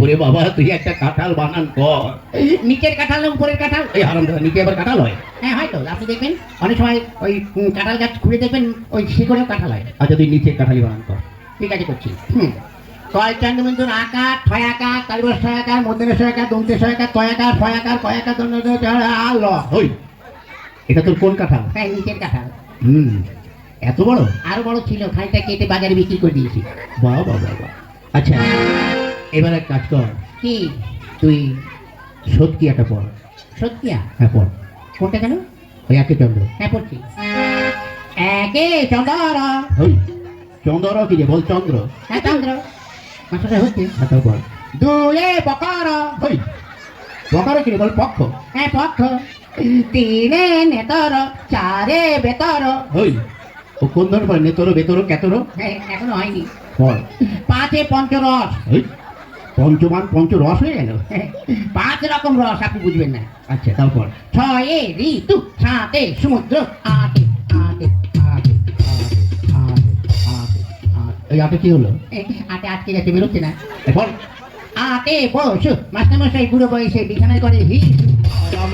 ওরে বাবা তুই একটা কাঁঠাল বানান কর। নিচের কাঁঠাল না উপরের কাঁঠাল? এই হারাম দাদা নিচে আবার কাঁঠাল হয়। হ্যাঁ হয়তো আপনি দেখবেন অনেক সময় ওই কাঁঠাল গাছ ঘুরে দেখবেন ওই শিকড়েও কাঁঠাল হয়। আচ্ছা তুই নিচে কাঁঠালি বানান কর। ঠিক আছে করছি। হুম। কয় চন্দ্রবিন্দু আকার? ছয় আকার কালিবর ছয় আকার মধ্যে ছয় আকার দমতে ছয় আকার ছয় আকার ছয় আকার কয় আকার দন্ত ল ওই এটা তোর কোন কাঁঠাল? হ্যাঁ নিচের কাঁঠাল। হুম এত বড়? আরও বড় ছিল খানিকটা কেটে বাজারে বিক্রি করে দিয়েছি। বাহ বাহ বাহ। আচ্ছা। এবার এক কাজ কর। কি? তুই সত্যি একটা পড়। সত্যিয়া হ্যাঁ পড়। কোনটা কেন? ওই একে চন্দ্র। হ্যাঁ পড়ছি একে চন্দ্র। ওই চন্দ্র কি রে বল চন্দ্র। হ্যাঁ চন্দ্র। মাসটা হচ্ছে হ্যাঁ তারপর দুয়ে বকর। ওই বকার কি রে? বল পক্ষ। হ্যাঁ পক্ষ। তিনে নেতর চারে বেতর। ওই ও কোন ধরনের নেতরো বেতরো কেতরো হ্যাঁ এখনও হয়নি। পড়। পাঁচে পঞ্চরস। ওই পঞ্চমান পঞ্চ রস হয়ে গেল। পাঁচ রকম রস আপনি বুঝবেন না। আচ্ছা তারপর ছয়ে ঋতু সাতে সমুদ্র আটে আটে আটে। এই আটে কি হলো? আটে আটকে গেছে বেরোচ্ছে না। এখন আটে বসু মাস্টারমশাই বুড়ো বয়সে বিছানায় করে হি রাম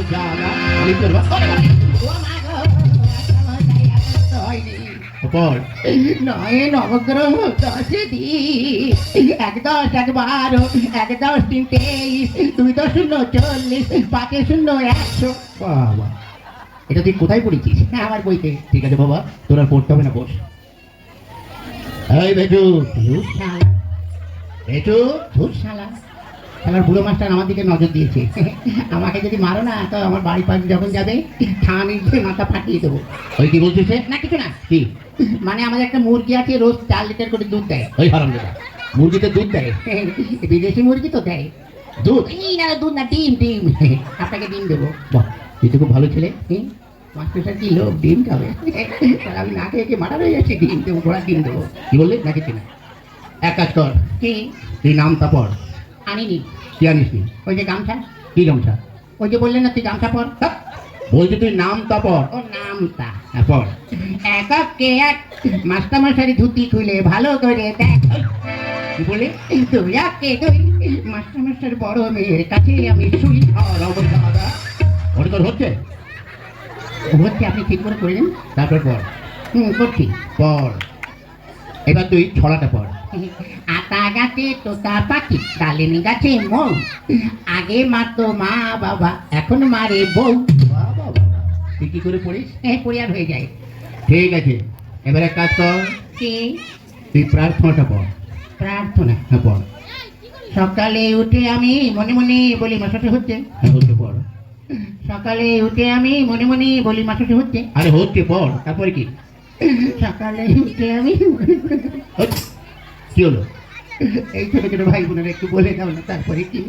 পড় নয় নবগ্রহ দশে এক দশ এক বারো এক দশ তিন তেইশ দুই দশ শূন্য চল্লিশ পাঁচে শূন্য একশো। বাবা। এটা তুই কোথায় পড়েছিস? হ্যাঁ আমার বইতে। ঠিক আছে বাবা তোর আর পড়তে হবে না বস। এই বেটু বেটু ধুর শালা শালার বুড়ো মাস্টার আমার দিকে নজর দিয়েছে। আমাকে যদি মারো না তো আমার বাড়ি পাশে যখন যাবে মাথা ফাটিয়ে দেবো। ওই কি বলছিস? না কিছু না। কি? মানে আমাদের একটা মুরগি আছে রোজ চার লিটার করে দুধ দেয়। ওই হারাম দাদা মুরগিতে দুধ দেয়? বিদেশি মুরগি তো দেয়। দুধ? এই না দুধ না ডিম ডিম। আপনাকে ডিম দেবো। বাহ তুই তো খুব ভালো ছেলে? মাস্টার কি লোক ডিম খাবে? তাহলে আমি না খেয়ে খেয়ে মারা হয়ে যাচ্ছে ডিম দেবো ঘোড়া ডিম দেবো। কি বললি? না কিছু না এক কাজ কর। কি? তুই নামটা পড়। আনিনি। কি আনিস ওই যে গামছা। কি গামছা? ওই যে বললেন না তুই গামছা পর? ধ্যাৎ, বলছি তুই নামটা পড় ও নামটা পড় এককে এক মাস্টার মশারি ধুতি খুলে ভালো করে দেখ। কি বললি তুই একে তুই মাস্টার মশার বড় মেয়ের কাছে আমি শুই। আর আমার দাদা ওটা তোর হচ্ছে? হচ্ছে আপনি ঠিক করে করে দিন তারপর পড় হুম করছি। পড় এবার তুই ছড়াটা পড় আতা গাছে তোতা পাখি ডালিম গাছে মৌ। আগে মারতো মা বাবা এখন মারে বউ। তুই কি করে পড়িস? এ পরিবার হয়ে যায়। ঠিক আছে এবার এক কাজ কর। কি? তুই প্রার্থনাটা পড়। প্রার্থনা? হ্যাঁ পড়। সকালে উঠে আমি মনে মনে বলি মাসাটি হচ্ছে? হ্যাঁ হচ্ছে পড়। সকালে উঠে আমি মনে মনে বলি মাসাটি হচ্ছে? আরে হচ্ছে পড়। তারপরে কি? সকালে উঠে আমি। কি হলো? এই ছোট ছোট ভাই বোনেরা একটু বলে দাও না, তারপরে কি?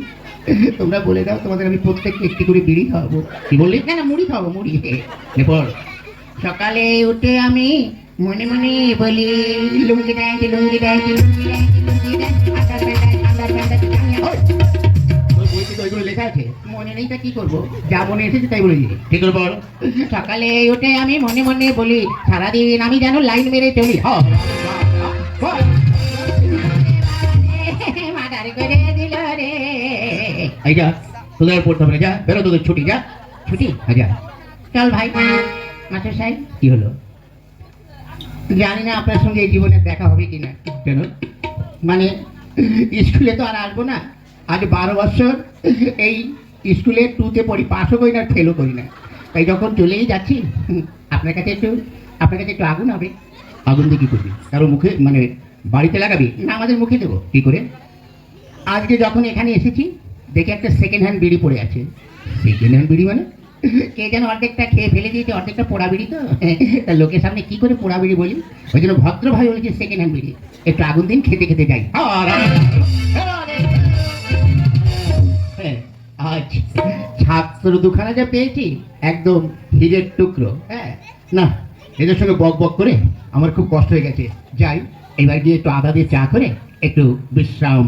তোমরা বলে দাও, তোমাদের আমি প্রত্যেককে একটি করে বিড়ি খাওয়াবো। কি বললি? না না মুড়ি খাওয়াবো, মুড়ি। পড় সকালে উঠে আমি মনে মনে বলি, লুঙ্গি দেয় লুঙ্গি দেয় লুঙ্গি লেখা আছে। মনে নেই কি করব? এসেছে তাই বলে। পড় সকালে উঠে আমি মনে মনে বলি, সারাদিন আমি যেন লাইন মেরে চলি। হ্যাঁ এই যা তোদের পড়তে হবে যা বেরো তোদের ছুটি যা। ছুটি? যা চল ভাই মাস্টার সাহেব। কি হলো? জানি না আপনার সঙ্গে এই জীবনে দেখা হবে কিনা। কেন? মানে স্কুলে তো আর আসব না। আজ বারো বছর এই স্কুলে টুতে পড়ি পাসও করি না ফেলও করি না। তাই যখন চলেই যাচ্ছি আপনার কাছে একটু আপনার কাছে একটু আগুন হবে। আগুন দিয়ে কি করবি? কারও মুখে মানে বাড়িতে লাগাবি? না আমাদের মুখে দেবো। কি করে? আজকে যখন এখানে এসেছি দেখে একটা সেকেন্ড হ্যান্ড বিড়ি পড়ে আছে। সেকেন্ড হ্যান্ড বিড়ি মানে? কে যেন অর্ধেকটা খেয়ে ফেলে দিয়েছে অর্ধেকটা পোড়া বিড়ি তো? তা লোকের সামনে কি করে পোড়া বিড়ি বলি? ওই জন্য ভদ্র ভাই বলেছে সেকেন্ড হ্যান্ড বিড়ি। একটু আগুন দিন খেতে খেতে যাই। হ্যাঁ, আজ ছাত্র দুখানা যা পেয়েছি একদম হিরের টুকরো। হ্যাঁ না এদের সঙ্গে বক বক করে আমার খুব কষ্ট হয়ে গেছে। যাই এবার গিয়ে একটু আদা দিয়ে চা করে একটু বিশ্রাম